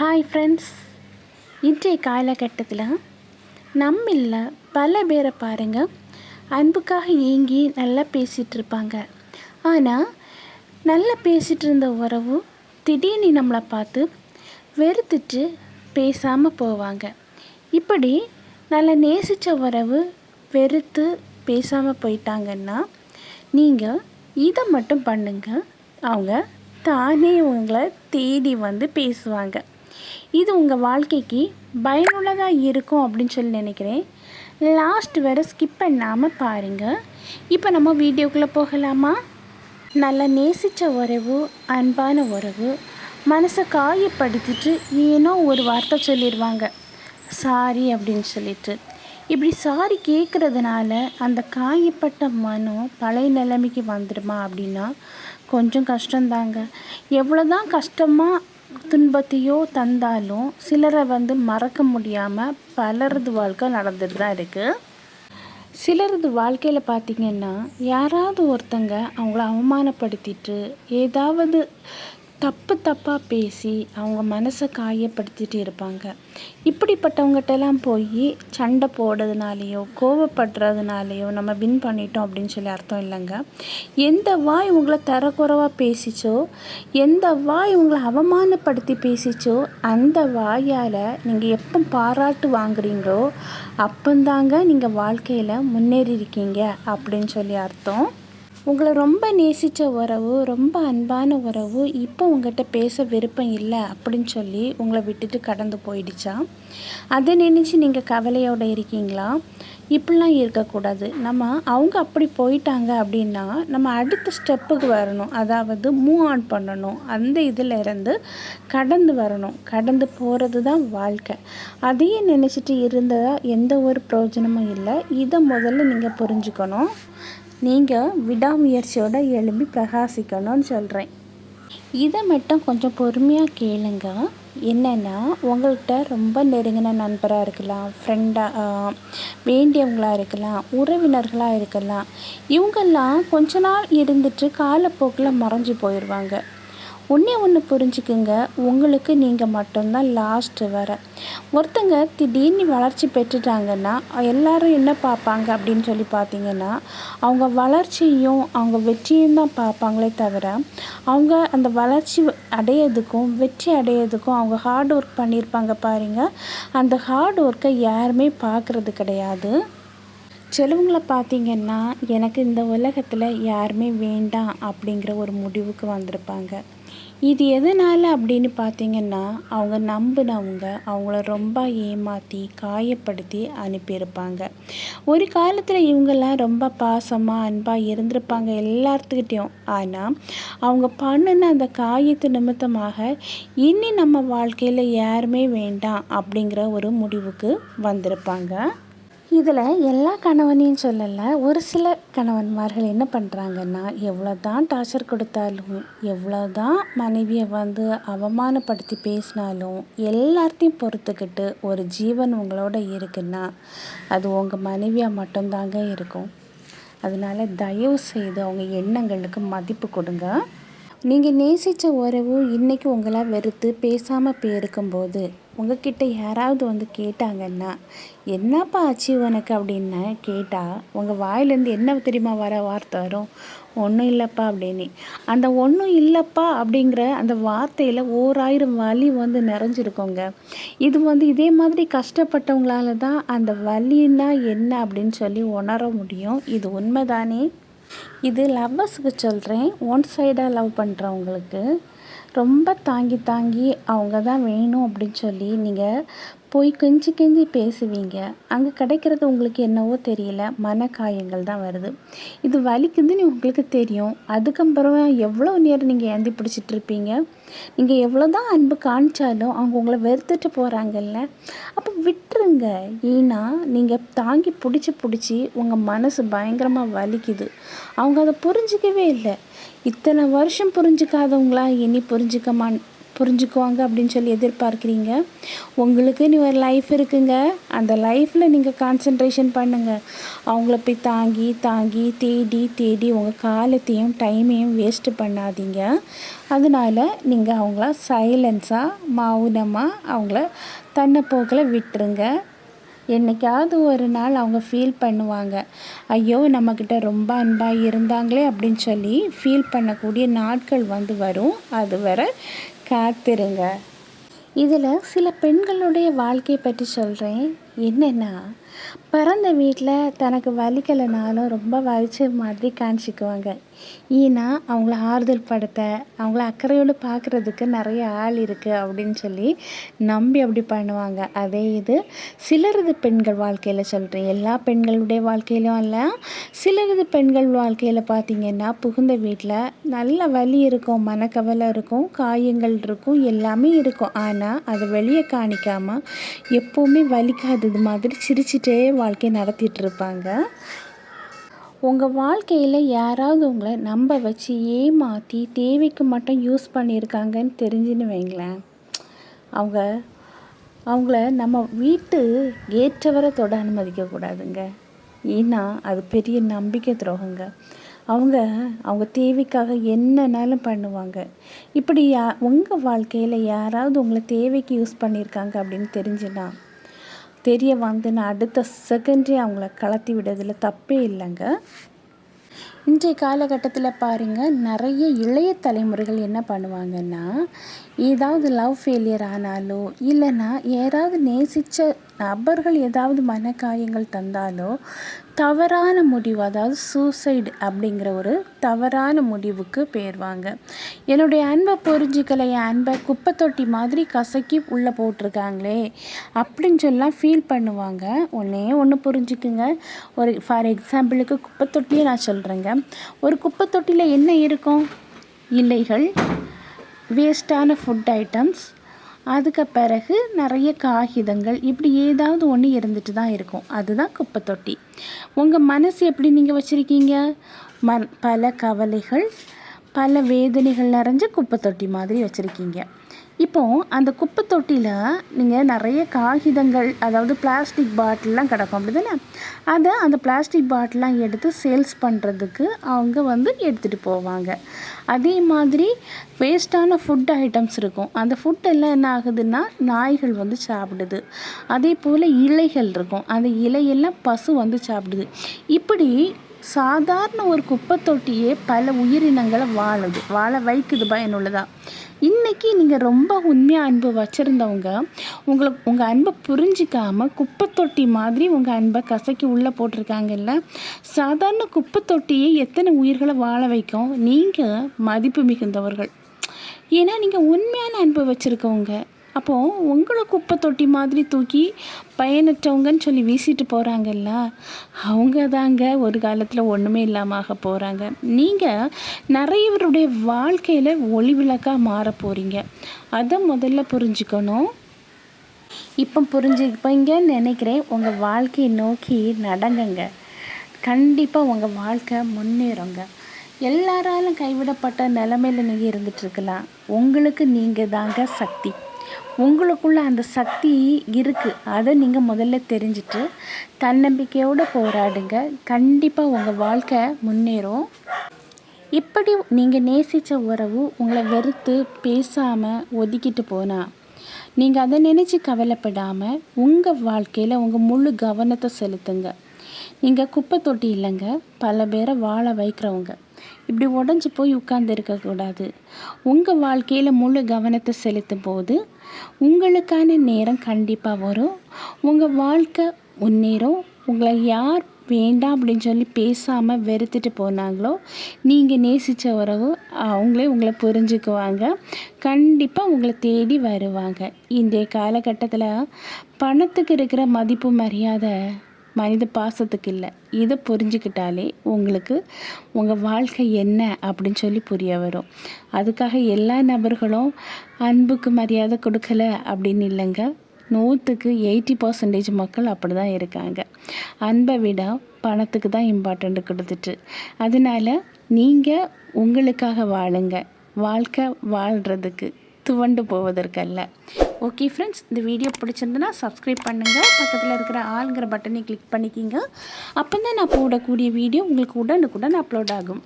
Hi friends இன்றைய காலகட்டத்தில் நம்மில் பல பேரை பாருங்கள் அன்புக்காக ஏங்கி நல்லா பேசிகிட்டு இருப்பாங்க. ஆனால் நல்லா பேசிகிட்டு இருந்த உறவு திடீர்னு நம்மளை பார்த்து வெறுத்துட்டு பேசாமல் போவாங்க. இப்படி நல்லா நேசித்த உறவு வெறுத்து பேசாமல் போயிட்டாங்கன்னா நீங்கள் இதை மட்டும் பண்ணுங்கள் அவங்க தானே உங்களை தேடி வந்து பேசுவாங்க. இது உங்கள் வாழ்க்கைக்கு பயனுள்ளதாக இருக்கும் அப்படின்னு சொல்லி நினைக்கிறேன். லாஸ்ட் வரை ஸ்கிப் பண்ணாமல் பாருங்கள் இப்போ நம்ம வீடியோக்குள்ளே போகலாமா? நல்லா நேசித்த உறவு அன்பான உறவு மனசை காயப்படுத்திட்டு ஏனோ ஒரு வார்த்தை சொல்லிடுவாங்க சாரி அப்படின்னு சொல்லிட்டு. இப்படி சாரி கேட்குறதுனால அந்த காயப்பட்ட மனம் பழைய நிலைமைக்கு வந்துடுமா அப்படின்னா கொஞ்சம் கஷ்டந்தாங்க எவ்வளோ தான் கஷ்டமாக துன்பத்தையோ தந்தாலும் சிலரை வந்து மறக்க முடியாமல் பலரது வாழ்க்கை நடந்துட்டு தான் இருக்குது சிலரது வாழ்க்கையில் பார்த்திங்கன்னா யாராவது ஒருத்தங்க அவங்கள அவமானப்படுத்திட்டு ஏதாவது தப்பு தப்பாக பேசி அவங்க மனசை காயப்படுத்திட்டு இருப்பாங்க. இப்படிப்பட்டவங்ககிட்டலாம் போய் சண்டை போடுறதுனாலையோ கோவப்படுறதுனாலையோ நம்ம வின் பண்ணிட்டோம் அப்படின்னு சொல்லி அர்த்தம் இல்லைங்க. எந்த வாய் உங்களை தரக்குறைவாக பேசிச்சோ எந்த வாய் உங்களை அவமானப்படுத்தி பேசிச்சோ அந்த வாயால் நீங்கள் எப்போ பாராட்டு வாங்குறீங்களோ அப்பந்தாங்க நீங்கள் வாழ்க்கையில் முன்னேறி இருக்கீங்க அப்படின்னு சொல்லி அர்த்தம். உங்களை ரொம்ப நேசித்த உறவு ரொம்ப அன்பான உறவு இப்போ உங்கள்கிட்ட பேச விருப்பம் இல்லை அப்படின்னு சொல்லி உங்களை விட்டுட்டு கடந்து போயிடுச்சா? அதை நினச்சி நீங்கள் கவலையோடு இருக்கீங்களா? இப்படிலாம் இருக்கக்கூடாது. நம்ம அவங்க அப்படி போயிட்டாங்க அப்படின்னா நம்ம அடுத்த ஸ்டெப்புக்கு வரணும். அதாவது மூவ் ஆன் பண்ணணும். அந்த இதில் இருந்து கடந்து வரணும். கடந்து போகிறது தான் வாழ்க்கை. அதையே நினச்சிட்டு இருந்ததாக எந்த ஒரு பிரயோஜனமும் இல்லை. இதை முதல்ல நீங்கள் புரிஞ்சுக்கணும். நீங்கள் விடாமுயற்சியோடு எழும்பி பிரகாசிக்கணும்னு சொல்கிறேன் இதை மட்டும் கொஞ்சம் பொறுமையாக கேளுங்க. என்னென்னா உங்கள்கிட்ட ரொம்ப நெருங்கின நண்பராக இருக்கலாம் ஃப்ரெண்டாக வேண்டியவங்களாக இருக்கலாம் உறவினர்களாக இருக்கலாம். இவங்கெல்லாம் கொஞ்ச நாள் இருந்துட்டு காலப்போக்கில் மறைஞ்சு போயிடுவாங்க ஒன்றே ஒன்று புரிஞ்சுக்குங்க. உங்களுக்கு நீங்கள் மட்டும்தான் லாஸ்ட்டு வர ஒருத்தங்க திடீர்னு வளர்ச்சி பெற்றுட்டாங்கன்னா எல்லாரும் என்ன பார்ப்பாங்க அப்படின்னு சொல்லி பார்த்தீங்கன்னா அவங்க வளர்ச்சியும் அவங்க வெற்றியும் தான் பார்ப்பாங்களே தவிர அவங்க அந்த வளர்ச்சி அடையிறதுக்கும் வெற்றி அடையிறதுக்கும் அவங்க ஹார்ட் ஒர்க் பண்ணியிருப்பாங்க பாருங்கள் அந்த ஹார்ட் ஒர்க்கை யாருமே பார்க்குறது கிடையாது. சிலவங்களை பார்த்தீங்கன்னா எனக்கு இந்த உலகத்தில் யாருமே வேண்டாம் அப்படிங்கிற ஒரு முடிவுக்கு வந்திருப்பாங்க. இது எதனால் அப்படின்னு பார்த்தீங்கன்னா அவங்க நம்பினவங்க அவங்கள ரொம்ப ஏமாற்றி காயப்படுத்தி அனுப்பியிருப்பாங்க. ஒரு காலத்தில் இவங்கெல்லாம் ரொம்ப பாசமாக அன்பாக இருந்திருப்பாங்க எல்லாத்துக்கிட்டேயும் ஆனால் அவங்க பண்ணின அந்த காயத்து நிமித்தமாக இனி நம்ம வாழ்க்கையில் யாருமே வேண்டாம் அப்படிங்கிற ஒரு முடிவுக்கு வந்திருப்பாங்க. இதில் எல்லா கணவனையும் சொல்லலை ஒரு சில கணவன்மார்கள் என்ன பண்ணுறாங்கன்னா எவ்வளோ தான் டார்ச்சர் கொடுத்தாலும் எவ்வளோ தான் மனைவியை வந்து அவமானப்படுத்தி பேசினாலும் எல்லாத்தையும் பொறுத்துக்கிட்டு ஒரு ஜீவன் உங்களோட இருக்குன்னா அது உங்கள் மனைவியாக மட்டும்தாங்க இருக்கும். அதனால் தயவு செய்து அவங்க எண்ணங்களுக்கு மதிப்பு கொடுங்க. நீங்கள் நேசித்த உறவு இன்றைக்கி உங்களாக வெறுத்து பேசாமல் போயிருக்கும்போது உங்ககிட்ட யாராவது வந்து கேட்டாங்கன்னா என்னப்பா ஆச்சு உனக்கு? அப்படின்னு கேட்டால் உங்கள் வாயிலேருந்து என்ன தெரியுமா வர வார்த்தை வரும்? ஒன்றும் இல்லைப்பா அப்படின்னு. அந்த ஒன்றும் இல்லைப்பா அப்படிங்கிற அந்த வார்த்தையில் ஓராயிரம் வலி வந்து நிறைஞ்சிருக்கோங்க. இது வந்து இதே மாதிரி கஷ்டப்பட்டவங்களால தான் அந்த வலின்னா என்ன அப்படின்னு சொல்லி உணர முடியும். இது உண்மைதானே? இது லவ்வர்ஸுக்கு சொல்கிறேன் ஒன் சைடாக லவ் பண்ணுறவங்களுக்கு ரொம்ப தாங்கி தாங்கி அவங்க தான் வேணும் அப்படின்னு சொல்லி நீங்கள் போய் கெஞ்சி கெஞ்சி பேசுவீங்க. அங்கே கிடைக்கிறது உங்களுக்கு என்னவோ தெரியல. மனக்காயங்கள் தான் வருது. இது வலிக்குதுன்னு உங்களுக்கு தெரியும். அதுக்கப்புறம் எவ்வளோ நேரம் நீங்கள் ஏந்தி பிடிச்சிட்டு இருப்பீங்க? நீங்கள் எவ்வளோ தான் அன்பு காணிச்சாலும் அவங்க உங்களை வெறுத்துட்டு போகிறாங்கல்ல அப்போ விட்டுருங்க. ஏன்னா நீங்கள் தாங்கி பிடிச்சி பிடிச்சி உங்கள் மனசு பயங்கரமாக வலிக்குது. அவங்க அதை புரிஞ்சிக்கவே இல்லை. இத்தனை வருஷம் புரிஞ்சுக்காதவங்களா? இனி புரிஞ்சிக்கமா புரிஞ்சுக்குவாங்க அப்படின்னு சொல்லி எதிர்பார்க்குறீங்க. உங்களுக்குன்னு ஒரு லைஃப் இருக்குங்க. அந்த லைஃப்பில் நீங்கள் கான்சன்ட்ரேஷன் பண்ணுங்கள் அவங்கள போய் தாங்கி தாங்கி தேடி தேடி உங்கள் காலத்தையும் டைமையும் வேஸ்ட்டு பண்ணாதீங்க. அதனால் நீங்கள் அவங்கள சைலன்ஸாக மௌனமாக அவங்கள தன்னை போக்கில் விட்டுருங்க. என்னைக்காவது ஒரு நாள் அவங்க ஃபீல் பண்ணுவாங்க. ஐயோ நம்மக்கிட்ட ரொம்ப அன்பாக இருந்தாங்களே அப்படின்னு சொல்லி ஃபீல் பண்ணக்கூடிய நாட்கள் வந்து வரும். அது வர காத்திருங்க. இதில் சில பெண்களுடைய வாழ்க்கையை பற்றி சொல்கிறேன் என்னென்னா பிறந்த வீட்டில் தனக்கு வலிக்கலைனாலும் ரொம்ப வலிச்ச மாதிரி காமிச்சிக்குவாங்க. ஏன்னா அவங்கள ஆறுதல் படுத்த அவங்கள அக்கறையோடு பார்க்குறதுக்கு நிறைய ஆள் இருக்குது அப்படின்னு சொல்லி நம்பி அப்படி பண்ணுவாங்க. அதே இது சிலரது பெண்கள் வாழ்க்கையில் சொல்கிறேன் எல்லா பெண்களுடைய வாழ்க்கையிலும் இல்லை சிலரது பெண்கள் வாழ்க்கையில் பார்த்திங்கன்னா புகுந்த வீட்டில் நல்ல வலி இருக்கும் மனக்கவலை இருக்கும் காயங்கள் இருக்கும் எல்லாமே இருக்கும். ஆனால் அதை வெளியே காணிக்காமல் எப்போவுமே வலிக்காதது மாதிரி சிரிச்சிட்டே வாழ்க்கையை நடத்திட்டு இருப்பாங்க. உங்கள் வாழ்க்கையில் யாராவது உங்களை நம்ப வச்சு ஏமாற்றி தேவைக்கு மட்டும் யூஸ் பண்ணியிருக்காங்கன்னு தெரிஞ்சுன்னு வைங்களேன். அவங்க அவங்கள நம்ம வீட்டு ஏற்றவரை தொட அனுமதிக்கக்கூடாதுங்க. ஏன்னா அது பெரிய நம்பிக்கை துரோகங்க. அவங்க அவங்க தேவைக்காக என்னன்னாலும் பண்ணுவாங்க. இப்படி யா உங்கள் வாழ்க்கையில் யாராவது உங்களை தேவைக்கு யூஸ் பண்ணியிருக்காங்க அப்படின்னு தெரிஞ்சுன்னா தெரிய வந்து நான் அடுத்த செகண்டே அவங்கள கலத்தி விடுறதுல தப்பே இல்லைங்க. இன்றைய காலகட்டத்தில் பாருங்கள் நிறைய இளைய தலைமுறைகள் என்ன பண்ணுவாங்கன்னா ஏதாவது லவ் ஃபெயிலியர் ஆனாலோ இல்லைன்னா யாராவது நேசித்த நபர்கள் ஏதாவது மனக்காயங்கள் தந்தாலோ தவறான முடிவு அதாவது சூசைடு அப்படிங்கிற ஒரு தவறான முடிவுக்கு போயிடுவாங்க. என்னுடைய அன்பை புரிஞ்சுக்கலை என் அன்பை குப்பை தொட்டி மாதிரி கசக்கி உள்ளே போட்டிருக்காங்களே அப்படின்னு சொல்லலாம் ஃபீல் பண்ணுவாங்க. ஒன்றே ஒன்று புரிஞ்சுக்குங்க. ஒரு ஃபார் எக்ஸாம்பிளுக்கு குப்பை தொட்டியே நான் சொல்கிறேங்க ஒரு குப்பை தொட்டியில் என்ன இருக்கும்? இலைகள் வேஸ்ட்டான ஃபுட் ஐட்டம்ஸ் அதுக்கு பிறகு நிறைய காகிதங்கள். இப்படி ஏதாவது ஒன்று இருந்துட்டு தான் இருக்கும். அதுதான் குப்பை தொட்டி உங்கள் மனசு எப்படி நீங்கள் வச்சுருக்கீங்க? ம பல கவலைகள் பல வேதனைகள் நிறைஞ்ச குப்பை தொட்டி மாதிரி வச்சுருக்கீங்க. இப்போது அந்த குப்பை தொட்டியில் நீங்கள் நிறைய காகிதங்கள் அதாவது பிளாஸ்டிக் பாட்டிலெலாம் கிடக்கும் அப்படி தானே அதை அந்த பிளாஸ்டிக் பாட்டிலாம் எடுத்து சேல்ஸ் பண்ணுறதுக்கு அவங்க வந்து எடுத்துகிட்டு போவாங்க. அதே மாதிரி வேஸ்ட்டான ஃபுட் ஐட்டம்ஸ் இருக்கும். அந்த ஃபுட்டெல்லாம் என்ன ஆகுதுன்னா நாய்கள் வந்து சாப்பிடுது. அதே போல் இலைகள் இருக்கும். அந்த இலையெல்லாம் பசு வந்து சாப்பிடுது. இப்படி சாதாரண ஒரு குப்பை தொட்டியே பல உயிரினங்களை வாழுது. வாழ வைக்குது பயனுள்ளதாக இன்றைக்கி நீங்கள் ரொம்ப உண்மையாக அன்பு வச்சுருந்தவங்க உங்களை உங்கள் அன்பை புரிஞ்சிக்காமல் குப்பை தொட்டி மாதிரி உங்கள் அன்பை கசக்கி உள்ளே போட்டிருக்காங்கல்ல? சாதாரண குப்பை தொட்டியே எத்தனை உயிர்களை வாழ வைக்கும்? நீங்கள் மதிப்பு மிகுந்தவர்கள். ஏன்னா நீங்கள் உண்மையான அன்பு வச்சுருக்கவங்க. அப்போது உங்களை குப்பை தொட்டி மாதிரி தூக்கி பயனற்றவங்கன்னு சொல்லி வீசிட்டு போகிறாங்கல்ல அவங்க தாங்க ஒரு காலத்தில் ஒன்றுமே இல்லாமல் ஆக போகிறாங்க நீங்கள் நிறையவருடைய வாழ்க்கையில் ஒளி விளக்காக மாற போகிறீங்க அதை முதல்ல புரிஞ்சுக்கணும். இப்போ புரிஞ்சுப்பீங்கன்னு நினைக்கிறேன். உங்கள் வாழ்க்கையை நோக்கி நடங்குங்க. கண்டிப்பாக உங்கள் வாழ்க்கை முன்னேறுங்க. எல்லாராலும் கைவிடப்பட்ட நிலமையில் நீங்கள் இருந்துகிட்ருக்கலாம் உங்களுக்கு நீங்கள் தாங்க சக்தி. உங்களுக்குள்ள அந்த சக்தி இருக்குது அதை நீங்கள் முதல்ல தெரிஞ்சுட்டு தன்னம்பிக்கையோடு போராடுங்க. கண்டிப்பாக உங்கள் வாழ்க்கை முன்னேறும். இப்படி நீங்கள் நேசித்த உறவு உங்களை வெறுத்து பேசாமல் ஒதுக்கிட்டு போனால் நீங்கள் அதை நினச்சி கவலைப்படாமல் உங்கள் வாழ்க்கையில் உங்கள் முழு கவனத்தை செலுத்துங்க. நீங்கள் குப்பை தொட்டி இல்லைங்க. பல பேரை வாழ வைக்கிறவங்க. இப்படி உடஞ்சி போய் உட்கார்ந்து இருக்கக்கூடாது உங்கள் வாழ்க்கையில் முழு கவனத்தை செலுத்தும் போது உங்களுக்கான நேரம் கண்டிப்பாக வரும். உங்கள் வாழ்க்கை முன்னேறும். உங்களை யார் வேண்டாம் அப்படின்னு சொல்லி பேசாமல் வெறுத்துட்டு போனாங்களோ நீங்கள் நேசித்த உறவு அவங்களே உங்களை புரிஞ்சுக்குவாங்க. கண்டிப்பாக உங்களை தேடி வருவாங்க. இன்றைய காலகட்டத்தில் பணத்துக்கு இருக்கிற மதிப்பு மரியாதை மனித பாசத்துக்கு இல்லை. இதை புரிஞ்சுக்கிட்டாலே உங்களுக்கு உங்கள் வாழ்க்கை என்ன அப்படின்னு சொல்லி புரிய வரும். அதுக்காக எல்லா நபர்களும் அன்புக்கு மரியாதை கொடுக்கல அப்படின்னு இல்லைங்க. நூற்றுக்கு எயிட்டி பர்சன்டேஜ் மக்கள் அப்படி தான் இருக்காங்க. அன்பை விட பணத்துக்கு தான் இம்பார்ட்டண்ட் கொடுத்துட்டு. அதனால் நீங்கள் உங்களுக்காக வாழுங்க. வாழ்க்கை வாழ்கிறதுக்கு துவண்டு போவதற்கல்ல. ஓகே ஃப்ரெண்ட்ஸ் இந்த வீடியோ பிடிச்சிருந்துன்னா சப்ஸ்கிரைப் பண்ணுங்கள் பக்கத்தில் இருக்கிற ஆளுங்கிற பட்டனை கிளிக் பண்ணிக்கிங்க. அப்போ தான் நான் போடக்கூடிய வீடியோ உங்களுக்கு உடனுக்குடன் அப்லோட் ஆகும்.